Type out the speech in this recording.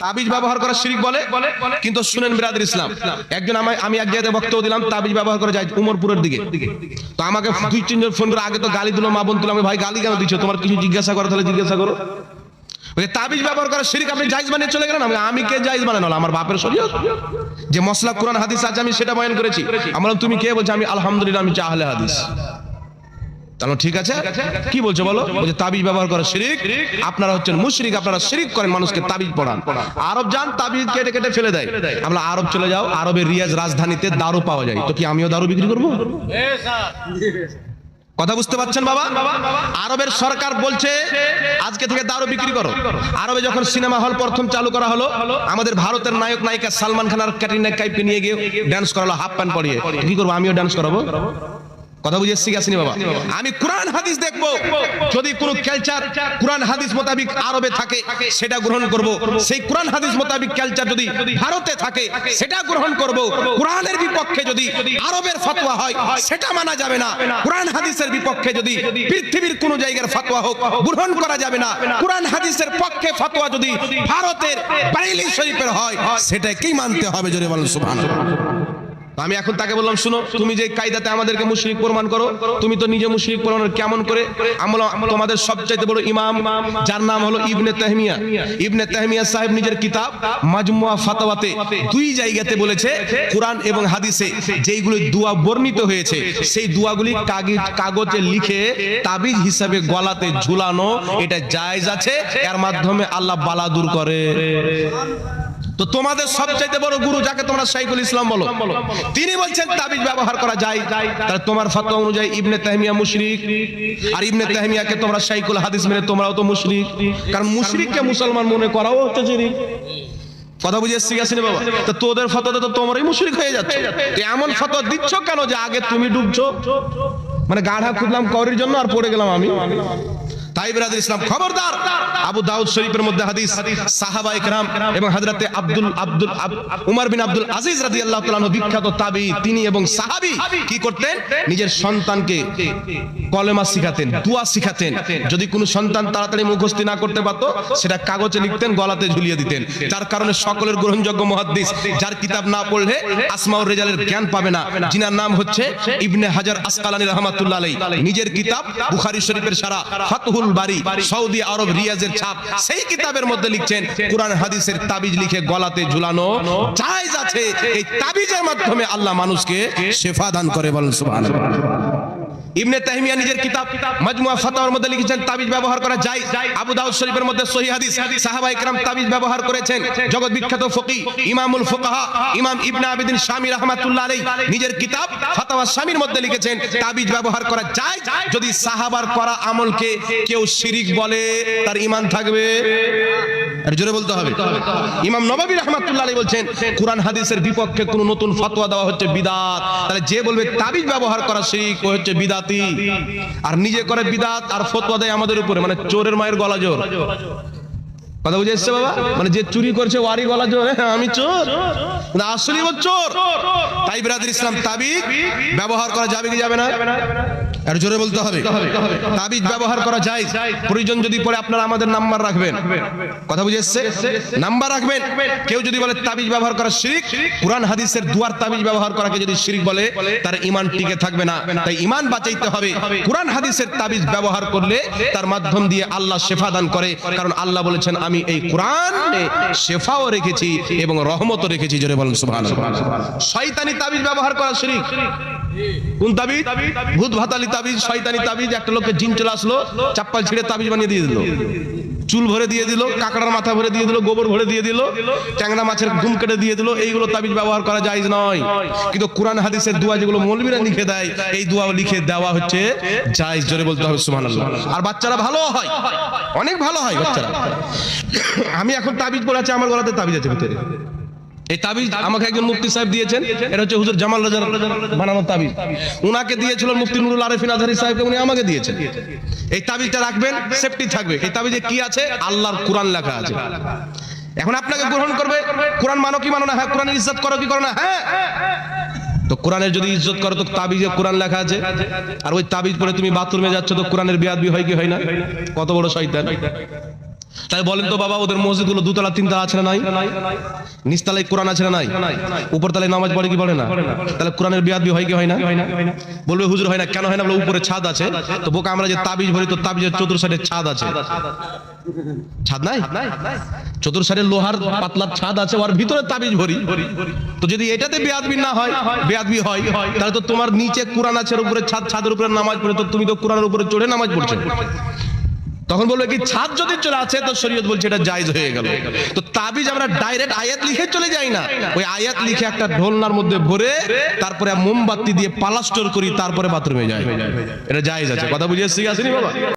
তাবিজ ব্যবহার করা শিরিক বলে, কিন্তু শুনেন বিরাদের ইসলাম। একজন আমি আমি এক জায়গায় বক্তব্য দিলাম, তাবিজ ব্যবহার করে যায় উমরপুরের দিকে। তো আমাকে দুই তিনজন ফোন করে আগে তো গালি দিল, মা বোন তুলো আমি ভাই গালি কেন দিচ্ছ তোমার কিছু জিজ্ঞাসা করো, তাহলে জিজ্ঞাসা করো। তাবিজ ব্যবহার করা শিরিক, আপনি জাইজ বানিয়ে চলে গেলেন? আমি আমি কে জাইজ বানানো? আমার বাপের শরীয়ত। যে মশলা কোরআন, হাদিস আছে, আমি সেটা বয়ান করেছি। আমরা তুমি কে? বলছো, আমি আলহামদুলিল্লাহ, আমি চাহলে হাদিস। তাহলে ঠিক আছে? কি বলছো বলো? বলছে তাবিজ ব্যবহার করা শিরিক আপনারা হচ্ছেন মুশরিক আপনারা শিরিক করেন মানুষকে তাবিজ পড়ান। আরব যান তাবিজ কেটে কেটে ফেলে দেয়। আমরা আরব চলে যাও আরবের রিয়াজ রাজধানীতে দারু পাওয়া যায়। তো কি আমিও দারু বিক্রি করব? কথা বুঝতে পারছেন বাবা? আরবের সরকার বলছে আজকে থেকে দারু বিক্রি করো। আরবে যখন সিনেমা হল প্রথম চালু করা হলো আমাদের ভারতের নায়ক নায়িকা সালমান খান আর ক্যাটরিনা কাইফকে নিয়ে গিয়ে ডান্স করালো হাফ প্যান্ট পরিয়ে। কি করব আমিও ডান্স করাবো? কথা বুঝে গেছিনি বাবা। আমি কোরআন হাদিস দেখব। যদি কোনো কালচার কোরআন হাদিস মোতাবিক আরবে থাকে সেটা গ্রহণ করব। সেই কোরআন হাদিস মোতাবিক কালচার যদি ভারতে থাকে সেটা গ্রহণ করব। কোরআনের বিপক্ষে যদি আরবের ফতোয়া হয় সেটা মানা যাবে না। কোরআন হাদিসের বিপক্ষে যদি পৃথিবীর কোন জায়গার ফতোয়া হোক গ্রহণ করা যাবে না। কোরআন হাদিসের পক্ষে ফতোয়া যদি ভারতের বাইলি শরীফের হয় সেটাকেই মানতে হবে জোরে বলেন সুবহানাল্লাহ। আমি এখন তাকে বললাম, শুনো, তুমি যে কায়দাতে আমাদেরকে মুশরিক প্রমাণ করো, তুমি তো নিজে মুশরিক প্রমাণ কেমন করে আমরা তোমাদের সবচাইতে বড় ইমাম, যার নাম হলো ইবনে তাহমিয়া। ইবনে তাহমিয়া সাহেব নিজের কিতাব মাজমুয়া ফাতাওয়াতে দুই জায়গাতে বলেছে, কোরআন এবং হাদিসে যেইগুলো দোয়া বর্ণিত হয়েছে, সেই দোয়াগুলি কাগজ, কাগজে লিখে তাবিজ হিসাবে গলাতে ঝুলানো, এটা জায়েজ আছে, এর মাধ্যমে আল্লাহ বালা দূর করে। তো তোমাদের সবচাইতে বড় গুরু যাকে তোমরা শাইখুল ইসলাম বলো? তিনি বলছেন, তাবিজ ব্যবহার করা যায়। তাহলে তোমার ফতোয়া অনুযায়ী ইবনে তাহমিয়া মুশরিক। আর ইবনে তাহমিয়াকে তোমরা শাইখুল হাদিস মেনে, তোমরাও তো মুশরিক। কারণ মুশরিককে মুসলমান মনে করাও হচ্ছে শিরিক কথা বুঝে এসছি গেছি বাবা? তো তোদের ফতোতে তো তোমরাই মুশরিক হয়ে যাচ্ছে। এমন ফতোয়া দিচ্ছ কেন যে আগে তুমি ডুবছো? মানে গাঢ়া খুঁজলাম করির জন্য আর পড়ে গেলাম আমি। নিজের সন্তানকে কলেমা শিখাতেন, দোয়া শিখাতেন। যদি কোনো সন্তান তাড়াতাড়ি মুখস্থি না করতে পারতো, সেটা কাগজে লিখতেন, গলাতে ঝুলিয়ে দিতেন। যার কারণে সকলের গ্রহণযোগ্য মুহাদ্দিস, যার কিতাব না পড়লে আসমাউর রেজালের জ্ঞান পাবে না। যিনার নাম হচ্ছে ইবনে হাজার আসকালানি রহমাতুল্লাহ আলাইহি। নিজের কিতাব বুখারী শরীফের সারা ফাতহুল বাড়ি, সৌদি আরব রিয়াজের ছাপ, সেই কিতাবের মধ্যে লিখছেন, কোরআন হাদিসের তাবিজ লিখে গলাতে ঝুলানো জায়েজ আছে। এই তাবিজের মাধ্যমে আল্লাহ মানুষকে শেফা দান করে বলেন, সুবহানাল্লাহ। ইবনে তাহমিয়া নিজের কিতাব মাজমুয়া ফাতাওয়ার মধ্যে লিখেছেন, তাবিজ ব্যবহার করা যায়। আবু দাউদ শরীফের মধ্যে সহিহ হাদিস, সাহাবা ইকরাম তাবিজ ব্যবহার করেছেন। জগৎ বিখ্যাত ফকি ইমামুল ফুকাহা, ইমাম ইবনে আবিদিন শামী রাহমাতুল্লাহ আলাইহি নিজের কিতাব ফাতাওয়া শামীর মধ্যে লিখেছেন, তাবিজ ব্যবহার করা যায় যদি সাহাবার করা আমলকে কেউ শিরিক বলে, তার ঈমান থাকবে। আর জোরে বলতে হবে। ইমাম নবাবী রহমাতুল্লাহ আলী বলছেন, কোরআন হাদিসের বিপক্ষে কোনো নতুন ফতোয়া দেওয়া হচ্ছে বিদাত। তাহলে যে বলবে তাবিজ ব্যবহার করা সেই ও হচ্ছে বিদাতি। আর নিজে করে বিদাত আর ফতোয়া দেয় আমাদের উপরে মানে চোরের মায়ের গলা জোর। কথা বুঝে এসছে বাবা? মানে যে চুরি করছে ওয়ারি গলা জোর। হ্যাঁ, আমি চোর। কিন্তু আসলে ও চোর। তাই বিরাদের ইসলাম তাবিজ ব্যবহার করা যাবে কি যাবে না? আর জোরে বলতে হবে। তাবিজ ব্যবহার করা যায় প্রয়োজন যদি পরে আপনারা আমাদের নাম্বার রাখবেন। কথা বুঝে এসছে নাম্বার রাখবেন। কেউ যদি বলে তাবিজ ব্যবহার করা শিরিক কোরআন হাদিসের দুয়ার তাবিজ ব্যবহার করাকে যদি শিরিক বলে তার ইমান টিকে থাকবে না। তাই ইমান বাঁচাইতে হবে। কোরআন হাদিসের তাবিজ ব্যবহার করলে তার মাধ্যম দিয়ে আল্লাহ শেফা দান করে। কারণ আল্লাহ বলেছেন আমি এই কোরআনে শেফাও রেখেছি এবং রহমতও রেখেছি, জোরে বলেন সুবহানাল্লাহ। শয়তানি তাবিজ ব্যবহার করা শিরিক। কোন তাবিজ? ভূত ভাতালি তাবিজ, শয়তানি তাবিজ। একটা লোকের জিন চলে আসলো, চাপ্পাল ছিঁড়ে তাবিজ বানিয়ে দিয়ে দিল। চুল ভরে দিয়ে দিল, কাঁকড়ার মাথা ভরে দিয়ে দিল, গোবর ভরে দিয়ে দিল, ট্যাংরা মাছের ঘুম কেটে দিয়ে দিল, এইগুলো তাবিজ ব্যবহার করা যায় নয়। কিন্তু কোরআন হাদিসের দোয়া যেগুলো মৌলবীরা লিখে দেয়, এই দোয়া লিখে দেওয়া হচ্ছে জায়েজ, জোরে বলতে হবে, সুবহানাল্লাহ। আর বাচ্চারা ভালো হয়, অনেক ভালো হয় বাচ্চারা। আমি এখন তাবিজ আছে আমার গলাতে তাবিজ আছে ভিতরে। এই তাবিজ আমাকে একজন মুফতি সাহেব দিয়েছেন। এটা হচ্ছে হুজুর জামাল রাজার বানানো তাবিজ। উনাকে দিয়েছিল মুফতি নুরুল আরেফিন আজহারি সাহেবকে উনি আমাকে দিয়েছেন। এই তাবিজটা রাখবেন সেফটি থাকবে। এই তাবিজে কি আছে? আল্লাহর কোরআন লেখা আছে। এখন আপনাকে গ্রহণ করবে কোরআন মানো কি মানো না? হ্যাঁ কোরআনের ইজ্জত করো কি করো না? হ্যাঁ। তো কোরআনের যদি ইজ্জত করো তো তাবিজে কোরআন লেখা আছে। আর ওই তাবিজ পরে তুমি বাথরুমে যাচ্ছ তো কোরআনের বেয়াদবি হয় কি হয় না? কত বড় শয়তান। তাই বলেন তো বাবা, ওদের মসজিদগুলো দুতলা, তিনতলা আছে নাই? নিচতলায় কোরআন আছে না নাই? উপরতলায় নামাজ পড়ে কি পড়ে না? তাহলে কোরআনের বিয়াদ হয় কি হয় না? বলবে, হুজুর, হয় না। কেন হয় না? বলে, উপরে ছাদ আছে। তো বোকা, আমরা যে তাবিজ ভরি, তো তাবিজের চতুর সাইডে ছাদ আছে। ছাদ নাই? চতুর সাইডে লোহার পাতলার ছাদ আছে, ওর ভিতরে তাবিজ ভরি। তো যদি এটাতে বেয়াদবি না হয়, বেয়াদবি হয়, তাহলে তো তোমার নিচে কোরআন আছে উপরে ছাদ, ছাদের উপরে নামাজ পড়ে, তো তুমি তো কোরআনের উপরে চড়ে নামাজ পড়ছো। তখন বলবে কি, ছাদ যদি চলে আছে, তো শরীয়ত বলছে এটা জায়েজ হয়ে গেল। তো তাবিজ আমরা ডাইরেক্ট আয়াত লিখে চলে যাই না। ওই আয়াত লিখে একটা ঢোলনার মধ্যে ভরে, তারপরে মোমবাতি দিয়ে পালাস্টর করি, তারপরে বাথরুমে যাই। এটা জায়েজ আছে। কথা বুঝে আসছি আসেনি বাবা?